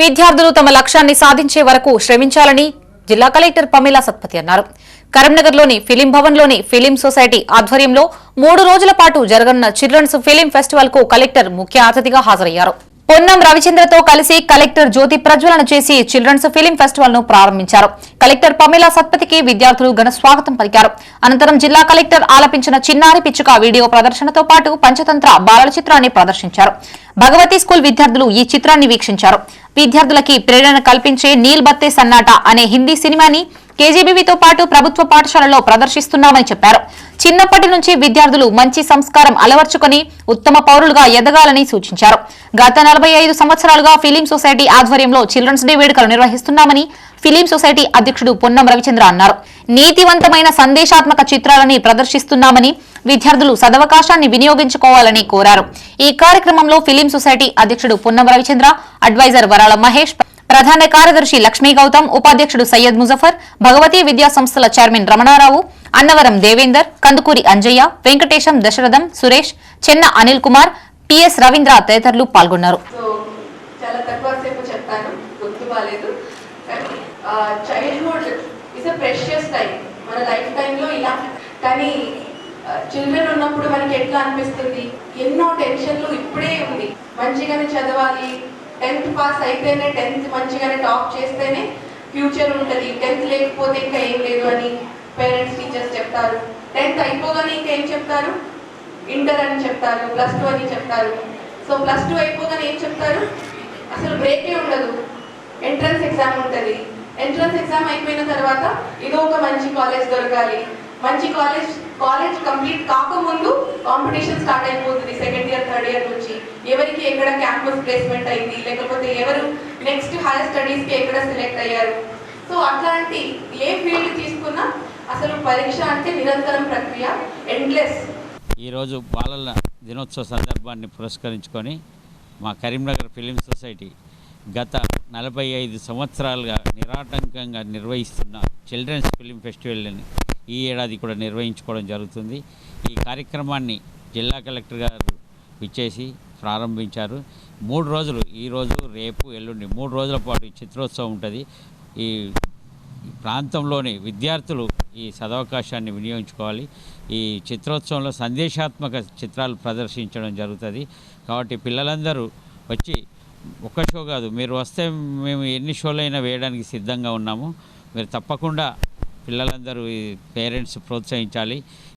విద్యార్థులు తమ లక్ష్యాన్ని సాధించే వరకు శ్రమించాలని జిల్లా కలెక్టర్ పమేలా సత్పతి అన్నారు. కరీంనగర్లోని ఫిలిం భవన్లోని ఫిలిం సొసైటీ ఆధ్వర్యంలో మూడు రోజుల పాటు జరగనున్న చిల్డ్రన్స్ ఫిలిం ఫెస్టివల్కు కలెక్టర్ ముఖ్య అతిథిగా హాజరయ్యారు. పొన్నం రవిచంద్రతో కలిసి కలెక్టర్ జ్యోతి ప్రజ్వలన చేసి చిల్డ్రన్స్ ఫిలిం ఫెస్టివల్ను ప్రారంభించారు. కలెక్టర్ పమేలా సత్పతికి విద్యార్థులు ఘన స్వాగతం పలికారు. అనంతరం జిల్లా కలెక్టర్ ఆలపించిన చిన్నారి పిచ్చుక వీడియో ప్రదర్శనతో పాటు పంచతంత్ర బాలల చిత్రాన్ని ప్రదర్శించారు. భగవతి స్కూల్ విద్యార్థులు ఈ చిత్రాన్ని వీక్షించారు. విద్యార్థులకి ప్రేరణ కల్పించే నీల్ బత్తే సన్నాట అనే హిందీ సినిమాని కేజీబీవీతో పాటు ప్రభుత్వ పాఠశాలలో ప్రదర్శిస్తున్నామని చెప్పారు. చిన్నప్పటి నుంచి విద్యార్థులు మంచి సంస్కారం అలవర్చుకొని ఉత్తమ పౌరులుగా ఎదగాలని సూచించారు. గత నలభై ఐదు సంవత్సరాలుగా ఫిలిం సొసైటీ ఆధ్వర్యంలో చిల్డ్రన్స్ డే వేడుకలు నిర్వహిస్తున్నామని ఫిలిం సొసైటీ అధ్యక్షుడు పొన్నం రవిచంద్ర అన్నారు. నీతివంతమైన సందేశాత్మక చిత్రాలని ప్రదర్శిస్తున్నామని విద్యార్థులు సదవకాశాన్ని వినియోగించుకోవాలని కోరారు. ఈ కార్యక్రమంలో ఫిలిం సొసైటీ అధ్యక్షుడు పొన్నం రవిచంద్ర అడ్వైజర్ వరాల మహేష్ ప్రధాన కార్యదర్శి లక్ష్మీ గౌతమ్ ఉపాధ్యక్షుడు సయ్యద్ ముజఫర్ భగవతీ విద్యా సంస్థల చైర్మన్ రమణారావు అన్నవరం దేవేందర్ కందుకూరి అంజయ్య వెంకటేశం దశరథం సురేష్ చెన్న అనిల్ కుమార్ పిఎస్ రవీంద్ర తదితరులు పాల్గొన్నారు. కానీ చిల్డ్రన్ ఉన్నప్పుడు మనకి ఎట్లా అనిపిస్తుంది? ఎన్నో టెన్షన్లు ఇప్పుడే ఉంది. మంచిగానే చదవాలి టెన్త్ పాస్ అయితేనే టెన్త్ మంచిగానే టాప్ చేస్తేనే ఫ్యూచర్ ఉంటుంది. టెన్త్ లేకపోతే ఇంకా ఏం లేదు అని పేరెంట్స్ టీచర్స్ చెప్తారు. టెన్త్ అయిపోగానే ఇంకా ఏం చెప్తారు? ఇంటర్ అని చెప్తారు ప్లస్ టూ అని చెప్తారు. సో ప్లస్ టూ అయిపోగానే ఏం చెప్తారు? అసలు బ్రేకే ఉండదు. ఎంట్రన్స్ ఎగ్జామ్ ఉంటుంది. ఎంట్రన్స్ ఎగ్జామ్ అయిపోయిన తర్వాత ఇదో ఒక మంచి కాలేజ్ దొరకాలి. మంచి కాలేజ్ కాలేజ్ కంప్లీట్ కాకముందు కాంపిటీషన్ స్టార్ట్ అయిపోతుంది సెకండ్ ఇయర్ థర్డ్ ఇయర్ నుంచి. ఎవరికి ఎక్కడ క్యాంపస్ ప్లేస్మెంట్ అయింది లేకపోతే ఎవరు నెక్స్ట్ హైయర్ స్టడీస్కి ఎక్కడ సెలెక్ట్ అయ్యారు? సో అట్లాంటి ఏ ఫీల్డ్ తీసుకున్నా అసలు పరీక్ష అంటే నిరంతరం ప్రక్రియ ఎండ్లెస్ ఈరోజు బాలల దినోత్సవ సందర్భాన్ని పురస్కరించుకొని మా కరీంనగర్ ఫిలిం సొసైటీ గత నలభై ఐదు సంవత్సరాలుగా నిరాటంకంగా నిర్వహిస్తున్న చిల్డ్రన్స్ ఫిలిం ఫెస్టివల్ని ఈ ఏడాది కూడా నిర్వహించుకోవడం జరుగుతుంది. ఈ కార్యక్రమాన్ని జిల్లా కలెక్టర్ గారు విచ్చేసి ప్రారంభించారు. మూడు రోజులు ఈరోజు రేపు ఎల్లుండి మూడు రోజుల పాటు ఈ చిత్రోత్సవం ఉంటుంది. ఈ ఈ ప్రాంతంలోని విద్యార్థులు ఈ సదవకాశాన్ని వినియోగించుకోవాలి. ఈ చిత్రోత్సవంలో సందేశాత్మక చిత్రాలు ప్రదర్శించడం జరుగుతుంది. కాబట్టి పిల్లలందరూ వచ్చి ఒక్క షో కాదు మీరు వస్తే మేము ఎన్ని షోలైనా వేయడానికి సిద్ధంగా ఉన్నాము. మీరు తప్పకుండా పిల్లలందరూ పేరెంట్స్ ప్రోత్సహించాలి.